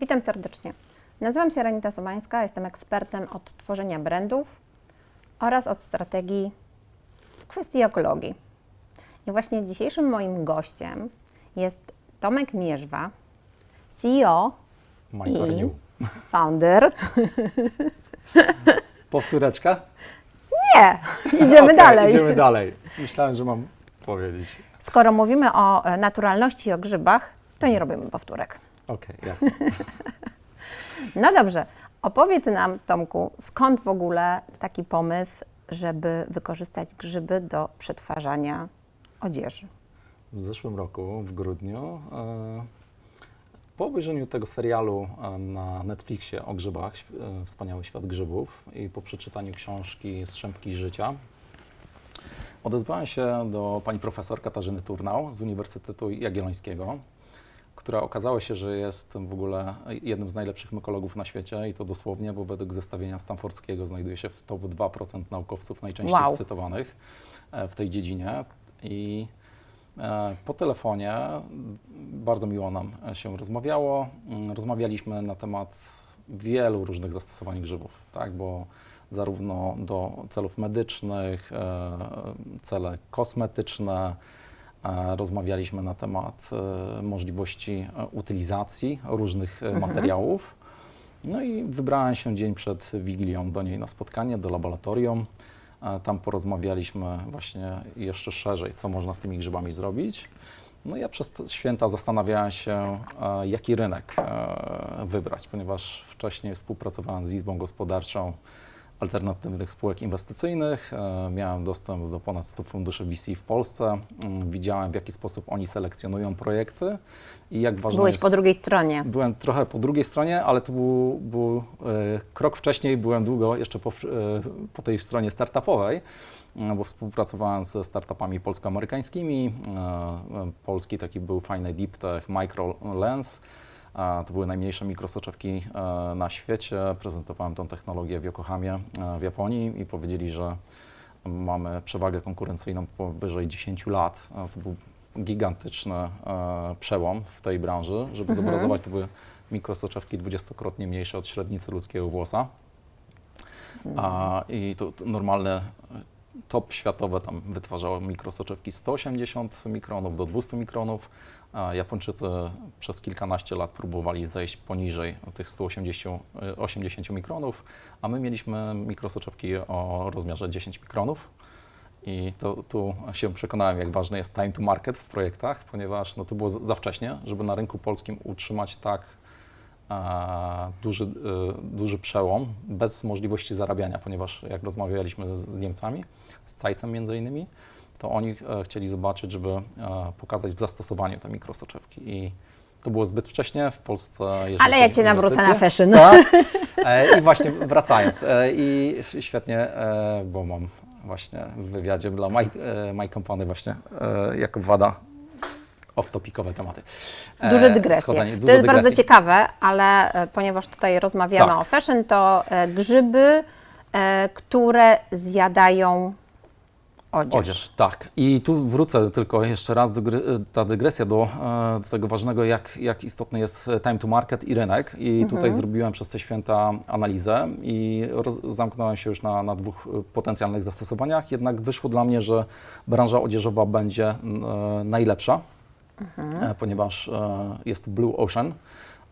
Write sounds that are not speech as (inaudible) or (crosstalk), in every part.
Witam serdecznie. Nazywam się Renita Somańska, jestem ekspertem od tworzenia brandów oraz od strategii w kwestii ekologii. I właśnie dzisiejszym moim gościem jest Tomek Mierzwa, CEO Majkor i New. founder. (laughs) Powtóreczka? Nie, (laughs) idziemy Okej, dalej. Idziemy dalej. Myślałem, że mam powiedzieć. Skoro mówimy o naturalności i o grzybach, to nie robimy powtórek. Okej, jasne. (laughs) No dobrze, opowiedz nam, Tomku, skąd w ogóle taki pomysł, żeby wykorzystać grzyby do przetwarzania odzieży? W zeszłym roku, w grudniu, e, po obejrzeniu tego serialu e, na Netflixie o grzybach, e, Wspaniały Świat Grzybów i po przeczytaniu książki Strzępki Życia, odezwałem się do pani profesor Katarzyny Turnał z Uniwersytetu Jagiellońskiego, która okazało się, że jest w ogóle jednym z najlepszych mykologów na świecie i to dosłownie, bo według zestawienia stanfordzkiego znajduje się w top 2% naukowców najczęściej Wow. cytowanych e, w tej dziedzinie. I e, po telefonie bardzo miło nam się rozmawiało. Mm, Rozmawialiśmy na temat wielu różnych zastosowań grzybów, tak, bo zarówno do celów medycznych, e, cele kosmetyczne, rozmawialiśmy na temat e, możliwości e, utylizacji różnych e, materiałów. No i wybrałem się dzień przed Wigilią do niej na spotkanie, do laboratorium. Tam porozmawialiśmy właśnie jeszcze szerzej, co można z tymi grzybami zrobić. No ja przez święta zastanawiałem się, jaki rynek wybrać, ponieważ wcześniej współpracowałem z Izbą Gospodarczą alternatywnych spółek inwestycyjnych. E, Miałem dostęp do ponad 100 funduszy VC w Polsce. Mm, Widziałem, w jaki sposób oni selekcjonują projekty i jak ważne Byłeś jest... po drugiej stronie. Byłem trochę po drugiej stronie, ale to był, był e, krok wcześniej, byłem długo jeszcze po, e, po tej stronie startupowej, bo współpracowałem ze startupami polsko-amerykańskimi. Polski taki był fajny deep tech, MicroLens. E, To były najmniejsze mikrosoczewki e, na świecie. Prezentowałem tą technologię w Yokohamie e, w Japonii i powiedzieli, że mamy przewagę konkurencyjną powyżej 10 lat. E, To był gigantyczny przełom w tej branży. Żeby zobrazować, to były mikrosoczewki dwudziestokrotnie mniejsze od średnicy ludzkiego włosa. A, I to, to normalne top światowe tam wytwarzało mikrosoczewki 180 mikronów do 200 mikronów. Japończycy przez kilkanaście lat próbowali zejść poniżej tych 180 e, 80 mikronów, a my mieliśmy mikrosoczewki o rozmiarze 10 mikronów. I to, tu się przekonałem, jak ważny jest time to market w projektach, ponieważ no, to było za wcześnie, żeby na rynku polskim utrzymać tak e, duży, e, duży przełom bez możliwości zarabiania, ponieważ jak rozmawialiśmy z, z Niemcami, z Zeissem między innymi, to oni e, chcieli zobaczyć, żeby e, pokazać w zastosowaniu te mikrosoczewki. I to było zbyt wcześnie w Polsce. Ale ja Cię nawrócę na fashion. Tak. (laughs) E, I właśnie wracając, i świetnie, bo mam właśnie w wywiadzie dla My, My Company właśnie jako wada off-topicowe tematy. Duże dygresje. schodzenie- to jest bardzo dygresji. ciekawe, ale ponieważ tutaj rozmawiamy Tak. o fashion, to grzyby, które zjadają odzież. Odzież, tak. I tu wrócę tylko jeszcze raz, do gry, ta dygresja do, e, do tego ważnego, jak, jak istotny jest time to market i rynek. I tutaj zrobiłem przez te święta analizę i roz, zamknąłem się już na, na dwóch e, potencjalnych zastosowaniach. Jednak wyszło dla mnie, że branża odzieżowa będzie e, najlepsza, e, ponieważ jest Blue Ocean.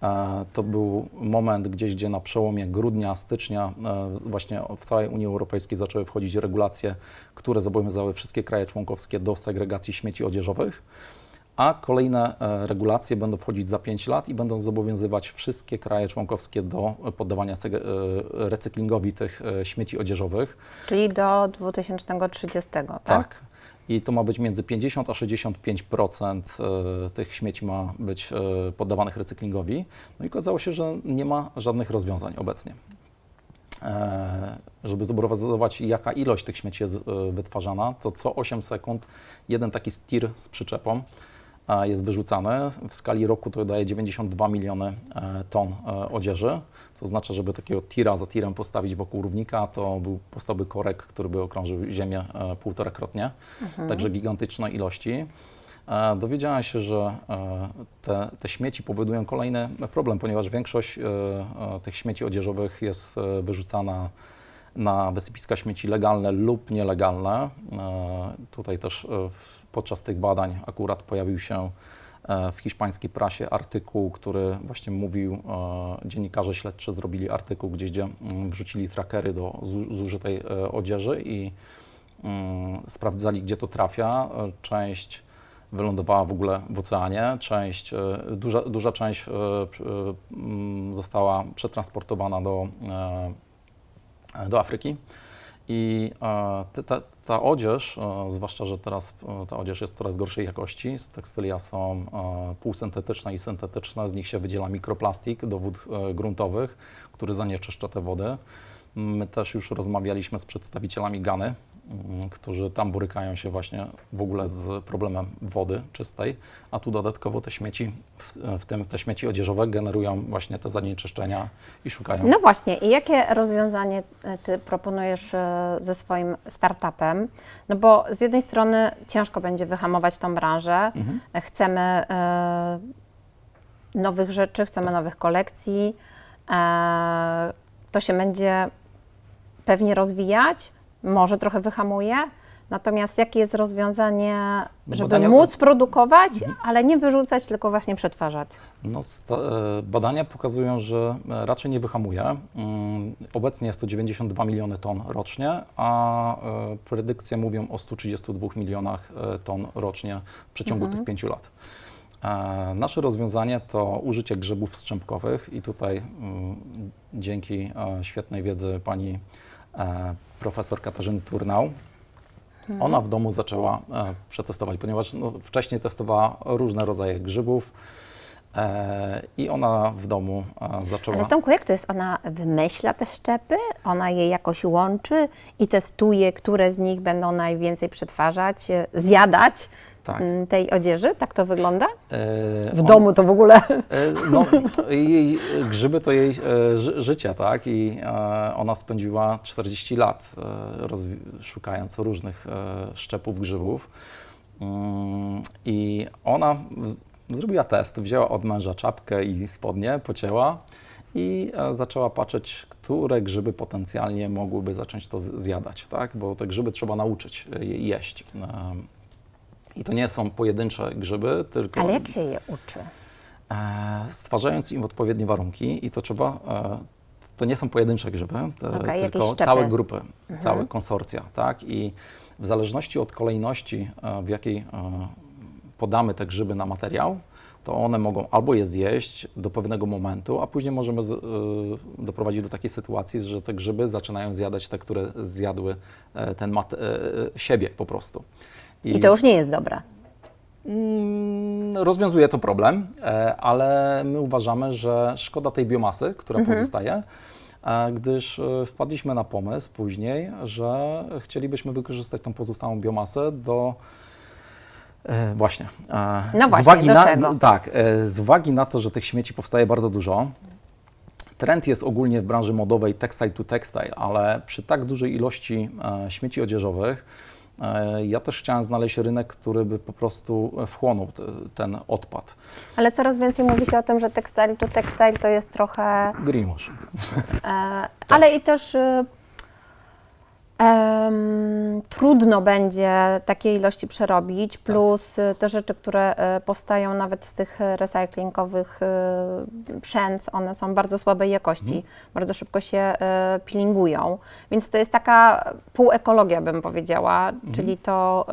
E, To był moment gdzieś, gdzie na przełomie grudnia, stycznia e, właśnie w całej Unii Europejskiej zaczęły wchodzić regulacje, które zobowiązały wszystkie kraje członkowskie do segregacji śmieci odzieżowych, a kolejne e, regulacje będą wchodzić za 5 lat i będą zobowiązywać wszystkie kraje członkowskie do poddawania recyklingowi tych śmieci odzieżowych. Czyli do 2030, tak? Tak. I to ma być między 50 a 65% e, tych śmieci ma być e, poddawanych recyklingowi. No i okazało się, że nie ma żadnych rozwiązań obecnie. E, Żeby zobrazować, jaka ilość tych śmieci jest wytwarzana, to co 8 sekund jeden taki stir z przyczepą jest wyrzucany. W skali roku to daje 92 miliony e, ton e, odzieży, co oznacza, żeby takiego tira za tirem postawić wokół równika, to był powstałby korek, który by okrążył Ziemię e, półtorakrotnie, także gigantyczne ilości. e, dowiedziałem się, że e, te, te śmieci powodują kolejny problem, ponieważ większość e, e, tych śmieci odzieżowych jest e, wyrzucana na wysypiska śmieci legalne lub nielegalne. E, Tutaj też e, w- podczas tych badań akurat pojawił się e, w hiszpańskiej prasie artykuł, który właśnie mówił, e, dziennikarze śledczy zrobili artykuł, gdzie, gdzie mm, wrzucili trackery do zu- zużytej e, odzieży i mm, sprawdzali, gdzie to trafia. Część wylądowała w ogóle w oceanie, część, duża, duża część mm, została przetransportowana do, do Afryki. I e, te- ta, odzież, e, zwłaszcza, że teraz e, ta odzież jest coraz gorszej jakości, tekstylia są e, półsyntetyczne i syntetyczne, z nich się wydziela mikroplastik do wód gruntowych, który zanieczyszcza te wody. My też już rozmawialiśmy z przedstawicielami Gany, którzy tam borykają się właśnie w ogóle z problemem wody czystej, a tu dodatkowo te śmieci, w, tym te śmieci odzieżowe generują właśnie te zanieczyszczenia i szukają No właśnie, i jakie rozwiązanie e, Ty proponujesz e, ze swoim startupem? No bo z jednej strony ciężko będzie wyhamować tą branżę, Mhm. E, chcemy nowych rzeczy, chcemy nowych kolekcji, to się będzie pewnie rozwijać, może trochę wyhamuje, natomiast jakie jest rozwiązanie, żeby Badania- móc produkować, ale nie wyrzucać, tylko właśnie przetwarzać? No, e, badania pokazują, że e, raczej nie wyhamuje. Mm, Obecnie jest to 92 miliony ton rocznie, a e, predykcje mówią o 132 milionach ton rocznie w przeciągu tych pięciu lat. Nasze rozwiązanie to użycie grzybów wstrzępkowych i tutaj mm, dzięki świetnej wiedzy pani profesor Katarzyny Turnał, ona w domu zaczęła e, przetestować, ponieważ no, wcześniej testowała różne rodzaje grzybów e, i ona w domu e, zaczęła. Ale Tomku, jak to jest? Ona wymyśla te szczepy, ona je jakoś łączy i testuje, które z nich będą najwięcej przetwarzać, e, zjadać Tak. mm, tej odzieży? Tak to wygląda? E, W on- domu to w ogóle. E, No, jej grzyby to jej e, ży, życie, tak? I e, ona spędziła 40 lat e, szukając różnych e, szczepów grzybów. Mm, I ona zrobiła test, wzięła od męża czapkę i spodnie, pocięła i zaczęła patrzeć, które grzyby potencjalnie mogłyby zacząć to zjadać, tak? Bo te grzyby trzeba nauczyć je jeść. I to nie są pojedyncze grzyby, tylko Ale jak się je uczy? e, stwarzając im odpowiednie warunki i to trzeba, e, to nie są pojedyncze grzyby, jakieś tylko całe grupy, całe konsorcja, tak? I w zależności od kolejności, e, w jakiej podamy te grzyby na materiał, to one mogą albo je zjeść do pewnego momentu, a później możemy z, doprowadzić do takiej sytuacji, że te grzyby zaczynają zjadać te, które zjadły e, ten mat, e, siebie po prostu. I to już nie jest dobre. Mm, Rozwiązuje to problem, e, ale my uważamy, że szkoda tej biomasy, która pozostaje, e, gdyż e, wpadliśmy na pomysł później, że chcielibyśmy wykorzystać tą pozostałą biomasę do właśnie. No z właśnie, uwagi do na, czego? Tak, z uwagi na to, że tych śmieci powstaje bardzo dużo, Trend jest ogólnie w branży modowej textile to textile, ale przy tak dużej ilości śmieci odzieżowych ja też chciałem znaleźć rynek, który by po prostu wchłonął te, ten odpad. Ale coraz więcej mówi się o tym, że tekstyl to tekstyl to jest trochę Greenwashing. E, (laughs) Ale i też em, trudno będzie takiej ilości przerobić, plus y, te rzeczy, które y, powstają nawet z tych recyklingowych y, przędz, one są bardzo słabej jakości, bardzo szybko się peelingują, więc to jest taka półekologia, bym powiedziała, czyli to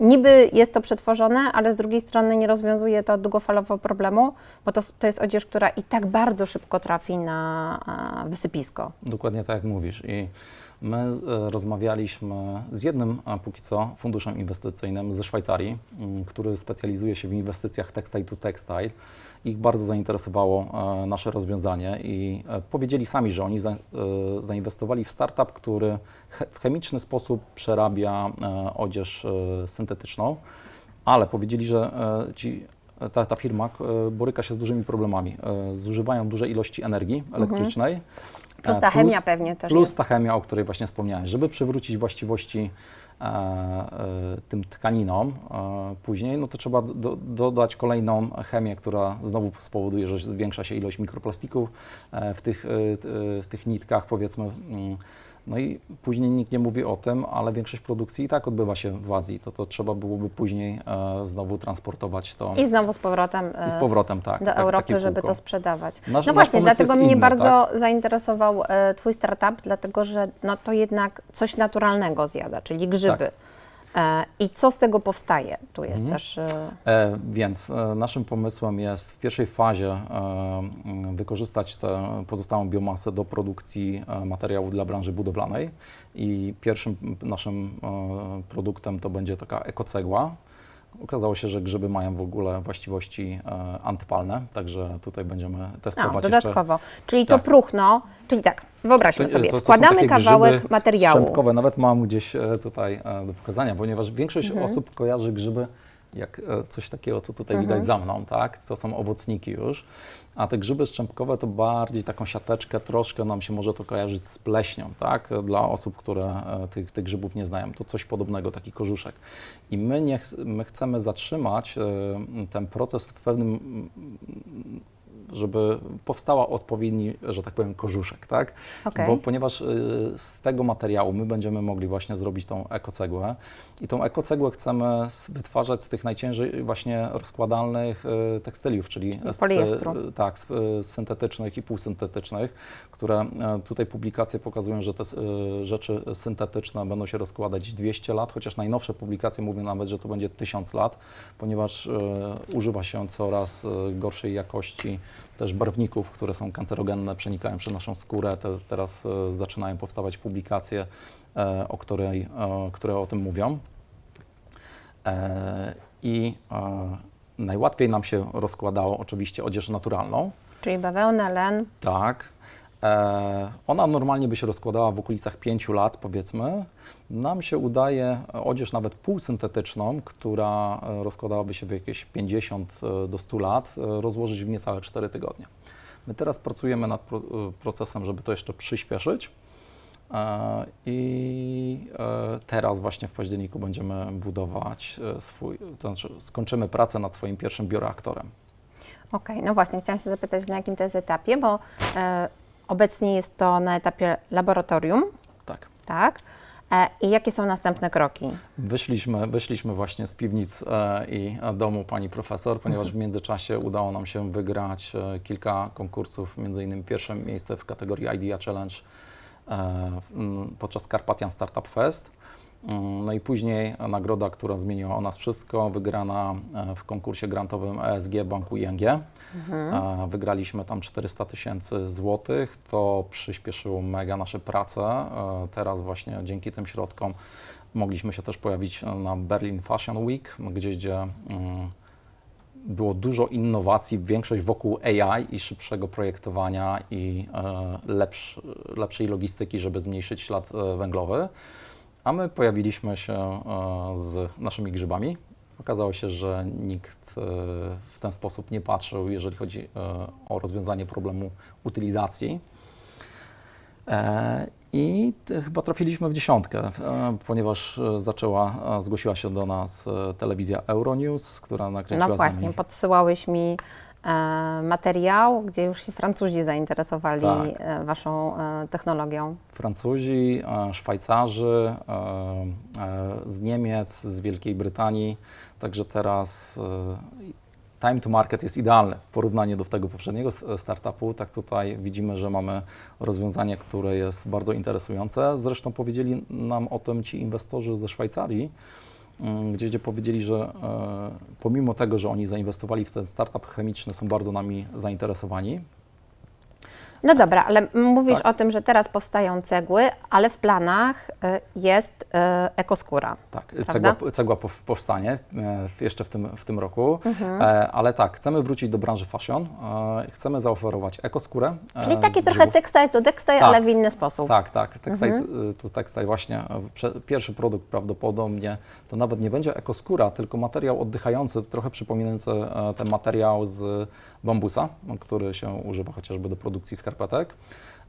niby jest to przetworzone, ale z drugiej strony nie rozwiązuje to długofalowo problemu, bo to, to jest odzież, która i tak bardzo szybko trafi na wysypisko. Dokładnie tak jak mówisz. I my e, rozmawialiśmy z jednym, póki co, funduszem inwestycyjnym ze Szwajcarii, m, który specjalizuje się w inwestycjach textile to textile. Ich bardzo zainteresowało e, nasze rozwiązanie i e, powiedzieli sami, że oni za, zainwestowali w startup, który w chemiczny sposób przerabia odzież syntetyczną, ale powiedzieli, że ci ta, ta firma boryka się z dużymi problemami. Zużywają duże ilości energii elektrycznej. Plus e, ta chemia pewnie też Plus jest. ta chemia, o której właśnie wspomniałem. Żeby przywrócić właściwości e, e, tym tkaninom e, później, no to trzeba do, dodać kolejną chemię, która znowu spowoduje, że zwiększa się ilość mikroplastików e, w tych, e, e, w tych nitkach, powiedzmy. mm. No i później nikt nie mówi o tym, ale większość produkcji i tak odbywa się w Azji. To, to trzeba byłoby później e, znowu transportować to I znowu z powrotem e, i z powrotem, tak. do tak, Europy, żeby to sprzedawać. Nasz- no właśnie, dlatego mnie inny, bardzo tak? zainteresował e, Twój startup, dlatego że no, to jednak coś naturalnego zjada, czyli grzyby. Tak. E, I co z tego powstaje? Tu jest Mhm. też. E, E, więc e, naszym pomysłem jest w pierwszej fazie e, wykorzystać tę pozostałą biomasę do produkcji e, materiału dla branży budowlanej i pierwszym naszym produktem to będzie taka ekocegła. Okazało się, że grzyby mają w ogóle właściwości e, antypalne, także tutaj będziemy a, testować jeszcze. dodatkowo. Czyli to Tak. próchno, czyli tak, wyobraźmy To- sobie, to- to są wkładamy takie kawałek grzyby materiału. Strzępkowe, nawet mam gdzieś e, tutaj e, do pokazania, ponieważ większość Mhm. osób kojarzy grzyby jak e, coś takiego, co tutaj Mhm. widać za mną, tak? To są owocniki już. A te grzyby strzępkowe to bardziej taką siateczkę, troszkę nam się może to kojarzyć z pleśnią, tak? Dla osób, które e, tych, tych grzybów nie znają, to coś podobnego, taki korzuszek. I my, nie, my chcemy zatrzymać e, ten proces w pewnym żeby powstała odpowiedni, że tak powiem, korzuszek, tak? Okej. Bo ponieważ y, z tego materiału my będziemy mogli właśnie zrobić tą ekocegłę i tą ekocegłę chcemy wytwarzać z tych najciężej właśnie rozkładalnych y, tekstyliów, czyli Poliestru. y, tak, z, syntetycznych i półsyntetycznych, które tutaj publikacje pokazują, że te rzeczy syntetyczne będą się rozkładać 200 lat, chociaż najnowsze publikacje mówią nawet, że to będzie 1000 lat, ponieważ używa się coraz gorszej jakości też barwników, które są kancerogenne, przenikają przez naszą skórę. Te, teraz e, zaczynają powstawać publikacje, e, o której, e, które o tym mówią. I najłatwiej nam się rozkładało oczywiście odzież naturalną. Czyli bawełna, len. Tak. E, ona normalnie by się rozkładała w okolicach 5 lat, powiedzmy. Nam się udaje odzież nawet półsyntetyczną, która e, rozkładałaby się w jakieś 50 e, do 100 lat, e, rozłożyć w niecałe 4 tygodnie. My teraz pracujemy nad pro, e, procesem, żeby to jeszcze przyspieszyć. E, I e, teraz właśnie w październiku będziemy budować e, swój, to znaczy skończymy pracę nad swoim pierwszym bioreaktorem. Okej, no właśnie, chciałam się zapytać, na jakim to jest etapie, bo e, obecnie jest to na etapie laboratorium, Tak. tak? E, I jakie są następne kroki? Wyszliśmy, wyszliśmy właśnie z piwnic e, i domu pani profesor, ponieważ w międzyczasie udało nam się wygrać e, kilka konkursów, między innymi pierwsze miejsce w kategorii Idea Challenge podczas Carpathian Startup Fest. Mm, No i później nagroda, która zmieniła o nas wszystko, wygrana w konkursie grantowym ESG Banku ING. E, Wygraliśmy tam 400 tysięcy złotych. To przyspieszyło mega nasze prace. E, Teraz właśnie dzięki tym środkom mogliśmy się też pojawić na Berlin Fashion Week, gdzie, mm, było dużo innowacji, większość wokół AI i szybszego projektowania i e, lepsz, lepszej logistyki, żeby zmniejszyć ślad e, węglowy. A my pojawiliśmy się z naszymi grzybami. Okazało się, że nikt e, w ten sposób nie patrzył, jeżeli chodzi e, o rozwiązanie problemu utylizacji. E, I chyba trafiliśmy w dziesiątkę, ponieważ zaczęła, zgłosiła się do nas telewizja Euronews, która nakręciła No właśnie, podsyłałeś mi materiał, gdzie już się Francuzi zainteresowali Tak. e, Waszą e, technologią. Francuzi, e, Szwajcarzy, e, e, z Niemiec, z Wielkiej Brytanii. Także teraz e, time to market jest idealny w porównaniu do tego poprzedniego startupu. Tak tutaj widzimy, że mamy rozwiązanie, które jest bardzo interesujące. Zresztą powiedzieli nam o tym ci inwestorzy ze Szwajcarii, gdzie, gdzie powiedzieli, że e, pomimo tego, że oni zainwestowali w ten startup chemiczny, są bardzo nami zainteresowani. No dobra, ale mówisz Tak. o tym, że teraz powstają cegły, ale w planach e, jest e, ekoskóra. Tak, Prawda? cegła, cegła pow- powstanie jeszcze w tym, w tym roku, Mhm. e, ale tak, chcemy wrócić do branży fashion, e, chcemy zaoferować ekoskórę. e, Czyli taki trochę textile to textile, Tak. ale w inny sposób. Tak, tak, textile Mhm. y, to textile właśnie. Pierwszy produkt prawdopodobnie to nawet nie będzie ekoskóra, tylko materiał oddychający, trochę przypominający ten materiał z bambusa, który się używa chociażby do produkcji skarpetek.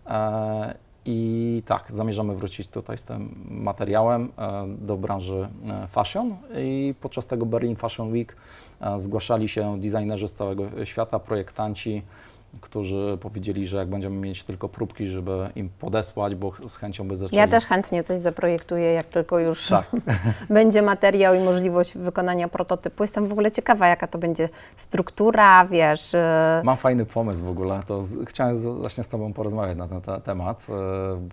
E, I tak, zamierzamy wrócić tutaj z tym materiałem e, do branży e, fashion i podczas tego Berlin Fashion Week zgłaszali się designerzy z całego świata, projektanci, którzy powiedzieli, że jak będziemy mieć tylko próbki, żeby im podesłać, bo z chęcią by zaczęli. Ja też chętnie coś zaprojektuję, jak tylko już Tak. (laughs) będzie materiał i możliwość wykonania prototypu. Jestem w ogóle ciekawa, jaka to będzie struktura, wiesz. e, Mam fajny pomysł w ogóle, to z, chciałem właśnie z Tobą porozmawiać na ten te, temat, e,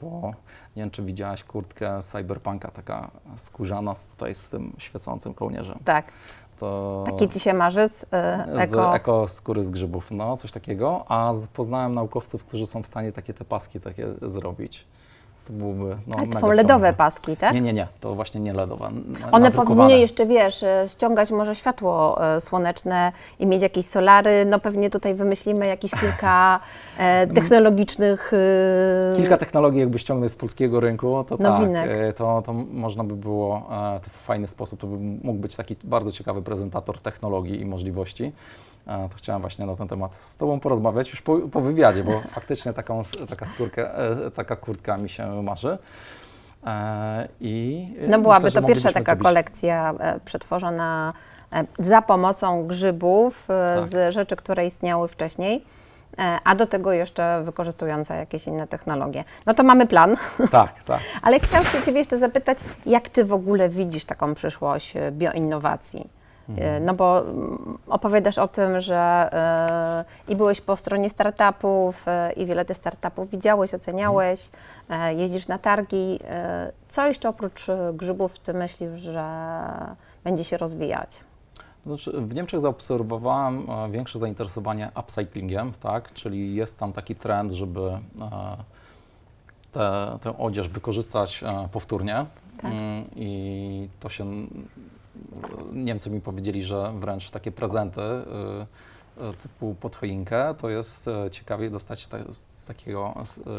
bo nie wiem, czy widziałaś kurtkę Cyberpunka, taka skórzana z, tutaj z tym świecącym kołnierzem. Tak, To taki ci się marzy z e, z eko. eko skóry z grzybów, no coś takiego, a z, poznałem naukowców, którzy są w stanie takie te paski takie zrobić. To byłoby, no, Ale to są LEDowe ciągle. paski, tak? Nie, nie, nie, to właśnie nie LEDowe. One powinny jeszcze, wiesz, e, ściągać może światło e, słoneczne i mieć jakieś solary. No pewnie tutaj wymyślimy jakieś kilka e, (laughs) technologicznych... Kilka technologii jakby ściągnąć z polskiego rynku, to Nowinek. tak, to, to można by było w fajny sposób, to by mógł być taki bardzo ciekawy prezentator technologii i możliwości. E, To chciałem właśnie na ten temat z Tobą porozmawiać już po, po wywiadzie, bo (laughs) faktycznie taką, taka, skórkę, e, taka kurtka mi się marzy. E, I No byłaby myślę, to pierwsza taka zrobić- kolekcja e, przetworzona e, za pomocą grzybów e, Tak. z rzeczy, które istniały wcześniej, e, a do tego jeszcze wykorzystująca jakieś inne technologie. No to mamy plan, (laughs) Tak, tak. ale chciałam się Ciebie jeszcze zapytać, jak Ty w ogóle widzisz taką przyszłość e, bioinnowacji? E, No bo mm, opowiadasz o tym, że e, i byłeś po stronie startupów e, i wiele tych startupów widziałeś, oceniałeś, jeździsz na targi. Co jeszcze oprócz grzybów Ty myślisz, że będzie się rozwijać? Znaczy, w Niemczech zaobserwowałem większe zainteresowanie upcyclingiem, tak? czyli jest tam taki trend, żeby tę odzież wykorzystać powtórnie. Tak. Mm, I to się Niemcy mi powiedzieli, że wręcz takie prezenty y, y, typu pod choinkę to jest e, ciekawie dostać takiego,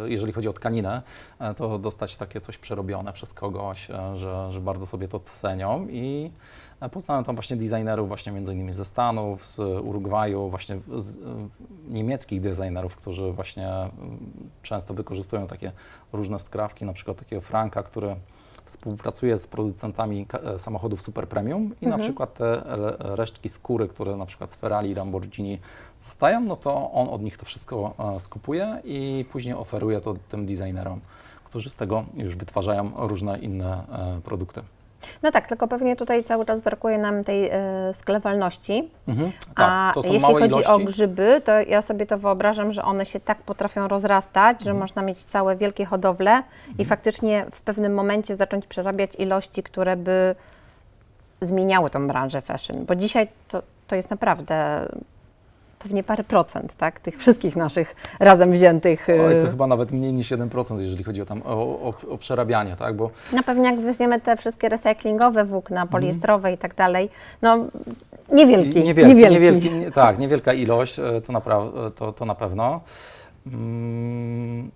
e, jeżeli chodzi o tkaninę, e, to dostać takie coś przerobione przez kogoś, że, że bardzo sobie to cenią. I poznałem tam właśnie designerów właśnie między innymi ze Stanów, z Urugwaju, właśnie z, niemieckich designerów, którzy właśnie mm, często wykorzystują takie różne skrawki, na przykład takiego Franka, który współpracuje z producentami e, samochodów super premium i na przykład te resztki skóry, które na przykład z Ferrari, Lamborghini zostają, no to on od nich to wszystko e, skupuje i później oferuje to tym designerom, którzy z tego już wytwarzają różne inne e, produkty. No tak, tylko pewnie tutaj cały czas brakuje nam tej e, sklewalności. Mhm. A to są jeśli chodzi o ilości. grzyby, to ja sobie to wyobrażam, że one się tak potrafią rozrastać, Mhm. że można mieć całe wielkie hodowle i faktycznie w pewnym momencie zacząć przerabiać ilości, które by zmieniały tą branżę fashion. Bo dzisiaj to, to jest naprawdę pewnie parę procent, tak? Tych wszystkich naszych razem wziętych. Oj, to y, chyba nawet mniej niż 1%, jeżeli chodzi o, tam, o, o, o przerabianie, tak? Bo No pewnie jak weźmiemy te wszystkie recyklingowe włókna, Mhm. poliestrowe i tak dalej, no niewielki, Niewielki, niewielki. niewielki, nie, tak, niewielka ilość, e, to, napra- to, to na pewno. Mm,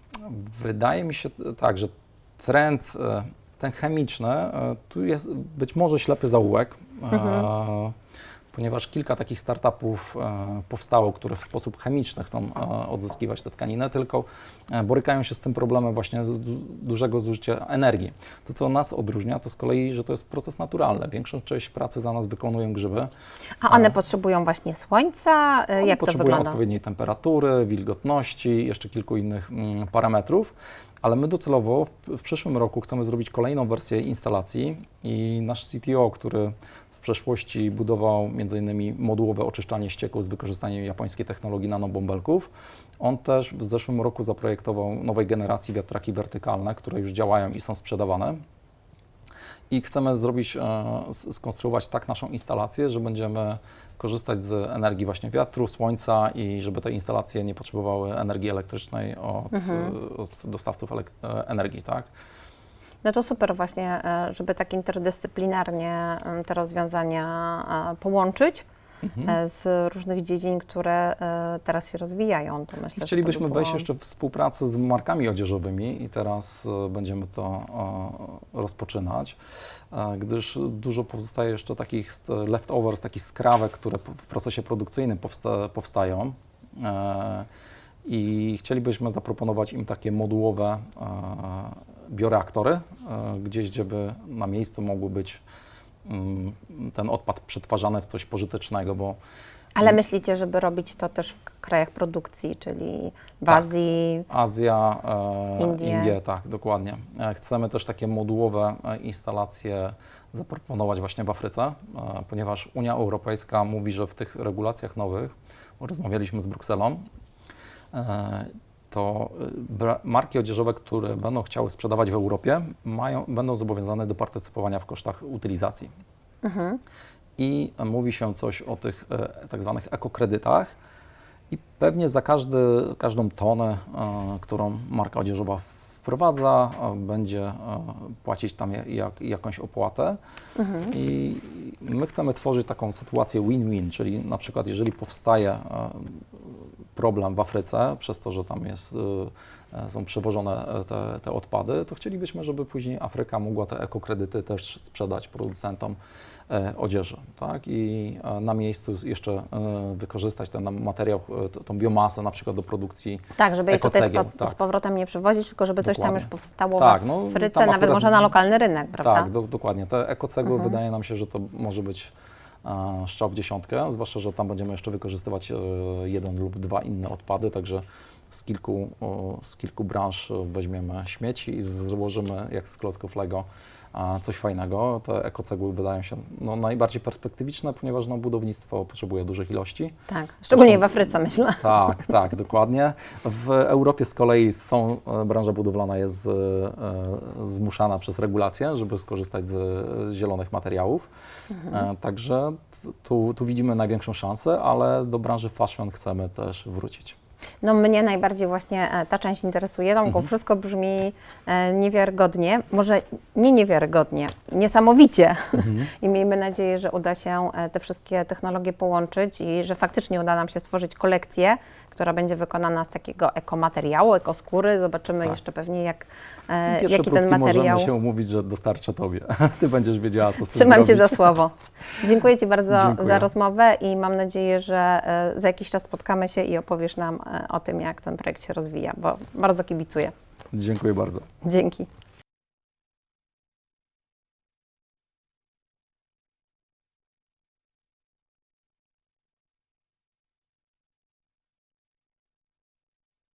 Wydaje mi się e, tak, że trend e, ten chemiczny, e, tu jest być może ślepy zaułek, e, ponieważ kilka takich startupów e, powstało, które w sposób chemiczny chcą e, odzyskiwać tę tkaninę, tylko e, borykają się z tym problemem właśnie dużego zużycia energii. To, co nas odróżnia, to z kolei, że to jest proces naturalny. Większą część pracy za nas wykonują grzyby. A one potrzebują właśnie słońca? One Jak to potrzebują wygląda? odpowiedniej temperatury, wilgotności, jeszcze kilku innych mm, parametrów, ale my docelowo w, przyszłym roku chcemy zrobić kolejną wersję instalacji i nasz CTO, który przeszłości budował m.in. modułowe oczyszczanie ścieków z wykorzystaniem japońskiej technologii nanobąbelków, on też w zeszłym roku zaprojektował nowej generacji wiatraki wertykalne, które już działają i są sprzedawane. I chcemy zrobić, e, skonstruować tak naszą instalację, że będziemy korzystać z energii właśnie wiatru, słońca i żeby te instalacje nie potrzebowały energii elektrycznej od, Mhm. e, od dostawców e, energii, tak? No to super właśnie, e, żeby tak interdyscyplinarnie te rozwiązania e, połączyć Mhm. e, z różnych dziedzin, które teraz się rozwijają. To myślę, Chcielibyśmy by wejść jeszcze w współpracę z markami odzieżowymi i teraz będziemy to rozpoczynać, gdyż dużo pozostaje jeszcze takich leftovers, takich skrawek, które w procesie produkcyjnym powsta powstają. I chcielibyśmy zaproponować im takie modułowe bioreaktory, e, gdzieś, gdzie by na miejscu mogły być mm, ten odpad przetwarzany w coś pożytecznego, bo Ale myślicie, żeby robić to też w krajach produkcji, czyli w Tak. Azji? Azja, e, Indie. Indie, tak, dokładnie. E, Chcemy też takie modułowe e, instalacje zaproponować właśnie w Afryce, e, ponieważ Unia Europejska mówi, że w tych regulacjach nowych, rozmawialiśmy z Brukselą, e, to e, marki odzieżowe, które będą chciały sprzedawać w Europie, mają, będą zobowiązane do partycypowania w kosztach utylizacji. Mhm. I mówi się coś o tych e, tak zwanych ekokredytach. I pewnie za każdy, każdą tonę, e, którą marka odzieżowa wprowadza, e, będzie e, płacić tam ja- jak, jakąś opłatę. Mhm. I my chcemy tworzyć taką sytuację win-win, czyli na przykład jeżeli powstaje e, problem w Afryce przez to, że tam jest, są przewożone te, te odpady, to chcielibyśmy, żeby później Afryka mogła te ekokredyty też sprzedać producentom odzieży, tak? I e, na miejscu jeszcze e, wykorzystać ten materiał, e, tą biomasę na przykład do produkcji Tak, żeby je tutaj z, po, tak. z powrotem nie przywozić, tylko żeby coś tam już powstało Tak, w no, Afryce, nawet akurat- może na lokalny rynek, prawda? Tak, do, dokładnie. Te ekocegły Mhm. wydaje nam się, że to może być e, strzał w dziesiątkę, zwłaszcza, że tam będziemy jeszcze wykorzystywać e, jeden lub dwa inne odpady, także z kilku, z kilku branż e, weźmiemy śmieci i złożymy jak z klocków Lego coś fajnego. Te ekocegły wydają się no, najbardziej perspektywiczne, ponieważ no, budownictwo potrzebuje dużych ilości. Tak, szczególnie są- w Afryce myślę. Tak, tak, dokładnie. W Europie z kolei są, e, branża budowlana jest e, e, zmuszana przez regulacje, żeby skorzystać z, zielonych materiałów. E, Także tu, tu widzimy największą szansę, ale do branży fashion chcemy też wrócić. No mnie najbardziej właśnie e, ta część interesuje. Tomku, Mhm. wszystko brzmi e, niewiarygodnie, może nie niewiarygodnie, niesamowicie. (laughs) I miejmy nadzieję, że uda się e, te wszystkie technologie połączyć i że faktycznie uda nam się stworzyć kolekcję, która będzie wykonana z takiego ekomateriału, ekoskóry. Zobaczymy Tak. jeszcze pewnie, jak, e, jaki ten materiał. możemy się umówić, że dostarczę Tobie. (laughs) Ty będziesz wiedziała, co z Trzymam Cię zrobić. za słowo. (laughs) Dziękuję Ci bardzo Dziękuję. za rozmowę i mam nadzieję, że e, za jakiś czas spotkamy się i opowiesz nam e, o tym, jak ten projekt się rozwija, bo bardzo kibicuję. Dziękuję bardzo. Dzięki.